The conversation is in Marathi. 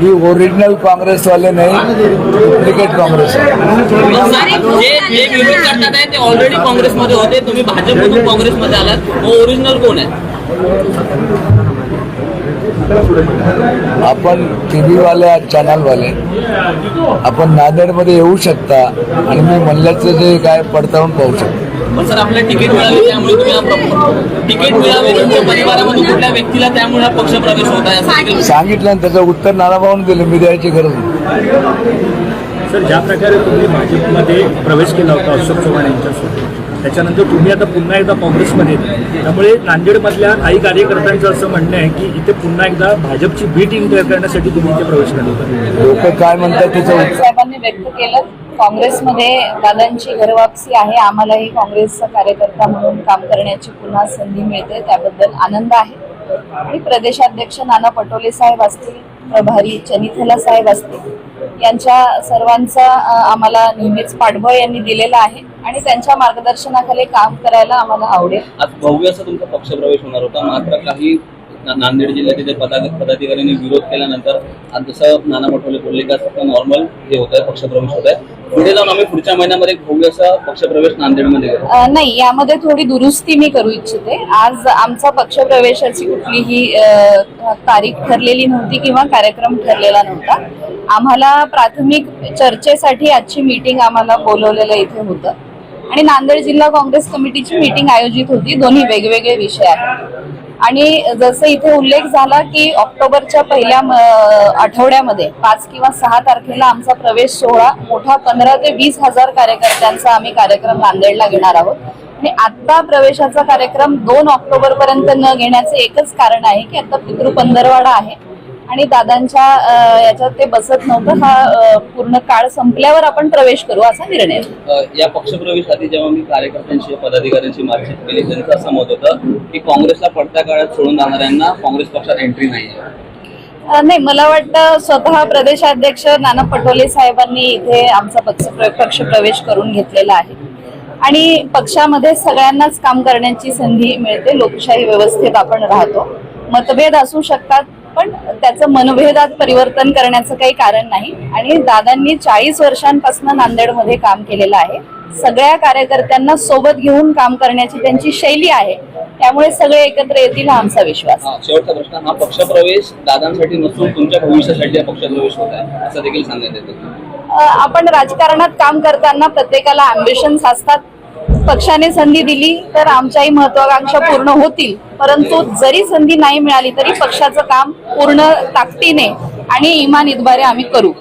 ही ओरिजिनल कांग्रेस वाले नहीं डुप्लिकेट काँग्रेस. जे जे विरोध करतात आहे ते ऑलरेडी काँग्रेसमध्ये होते तुम्ही भाजपमधून काँग्रेसमध्ये आलात मग ओरिजिनल कोण आहे आपण टी व्हीवाले चॅनलवाले आपण नांदेडमध्ये येऊ शकता आणि मी म्हणल्याचं जे काय पडताळून पाहू शकता. पण सर आपल्याला तिकीट मिळावे त्यामुळे तुम्ही प्र- तिकीट मिळावे तुमच्या परिवारामध्ये कुठल्या व्यक्तीला त्यामुळे पक्ष प्रवेश होत आहे? असं देखील सांगितलं. आणि त्याचं उत्तर नानाभाऊन दिलं मी द्यायची गरज नाही. सर ज्या प्रकारे तुम्ही भाजपमध्ये प्रवेश केला होता अशोक चव्हाण यांच्यासोबत त्याच्यानंतर तुम्ही आता पुन्हा एकदा काँग्रेसमध्ये. त्यामुळे नांदेडमधल्या काही कार्यकर्त्यांचं असं म्हणणं आहे की इथे पुन्हा एकदा भाजपची बी टीम तयार करण्यासाठी तुम्ही इथे प्रवेश केला होता लोक काय म्हणतात त्याचं साहेबांनी व्यक्त केलं काँग्रेसमध्ये दादांची घरवापसी आहे आम्हालाही काँग्रेसचा कार्यकर्ता म्हणून काम करण्याची पुन्हा संधी मिळते त्याबद्दल आनंद आहे प्रदेशाध्यक्ष नाना पटोले साहेब असतील प्रभारी चनिथला साहेब असतील यांच्या सर्वांचा आम्हाला नेहमीच पाठबळ यांनी दिलेला आहे आणि त्यांच्या मार्गदर्शनाखाली काम करायला आम्हाला आवडेल. आज भव्य असा तुमचा पक्षप्रवेश होणार होता. मात्र काही नांदेड जिल्ह्यातील जे पदा पदाधिकाऱ्यांनी विरोध केल्यानंतर जसं नाना पटोले बोलले का असं नॉर्मल हे होत आहे पक्षप्रवेश होत आहे पुढे जाऊन आम्ही पुढच्या महिन्यामध्ये भव्य असा पक्षप्रवेश नांदेडमध्ये नाही यामध्ये थोडी दुरुस्ती मी करू इच्छिते. आज आमचा पक्षप्रवेशाची कुठलीही तारीख ठरलेली नव्हती किंवा कार्यक्रम ठरलेला नव्हता. आम्हाला प्राथमिक चर्चेसाठी आजची मीटिंग आम्हाला बोलवलेलं इथे होतं. आणि नांदेड जिल्हा काँग्रेस कमिटीची मीटिंग आयोजित होती. दोन्ही वेगवेगळे विषय आहेत. आणि जसं इथे उल्लेख झाला की ऑक्टोबरच्या पहिल्या म- आठवड्यामध्ये पाच किंवा सहा तारखेला आमचा प्रवेश सोहळा मोठा पंधरा ते वीस हजार कार्यकर्त्यांचा आम्ही कार्यक्रम नांदेडला घेणार आहोत. आणि आत्ता प्रवेशाचा कार्यक्रम दोन ऑक्टोबर पर्यंत न घेण्याचे एकच कारण आहे की आता पितृ पंधरवाडा आहे. आणि दादांच्या याच्यात ते बसत नव्हतं. हा पूर्ण काळ संपल्यावर आपण प्रवेश करू असा निर्णय. या पक्षप्रवेशाआधी जेव्हा मी कार्यकर्त्यांशी पदाधिकाऱ्यांशी मार्गदर्शन केली त्यांचं असं मत होतं की काँग्रेसला पडत्या काळात सोडून जाणाऱ्यांना काँग्रेस पक्षात एंट्री नाही नाही मला वाटतं स्वतः प्रदेशाध्यक्ष नाना पटोले साहेबांनी इथे आमचा पक्ष पक्ष प्रवेश करून घेतलेला आहे. आणि पक्षामध्ये सगळ्यांनाच काम करण्याची संधी मिळते. लोकशाही व्यवस्थेत आपण राहतो. मतभेद असू शकतात पण त्याचं मनभेदात परिवर्तन करण्याचं काही कारण नाही. आणि दादांनी चाळीस वर्षांपासून नांदेडमध्ये काम केलेलं आहे. सगळ्या कार्यकर्त्यांना सोबत घेऊन काम करण्याची त्यांची शैली आहे. त्यामुळे सगळे एकत्र येतील हा आमचा विश्वास. शेवटचा प्रश्न. हा पक्षप्रवेश दादांसाठी नसून तुमच्या भविष्यासाठी हा पक्षप्रवेश होत आहे. असं देखील सांगण्यात येतं. आपण राजकारणात काम करताना प्रत्येकाला अम्बिशन्स असतात. पक्षाने संधी दिली तर आमच्याही महत्वाकांक्षा पूर्ण होतील. परंतु जरी संधी नाही मिळाली तरी पक्षाचं काम पूर्ण ताकदीने आणि इमान इतबारे आम्ही करू.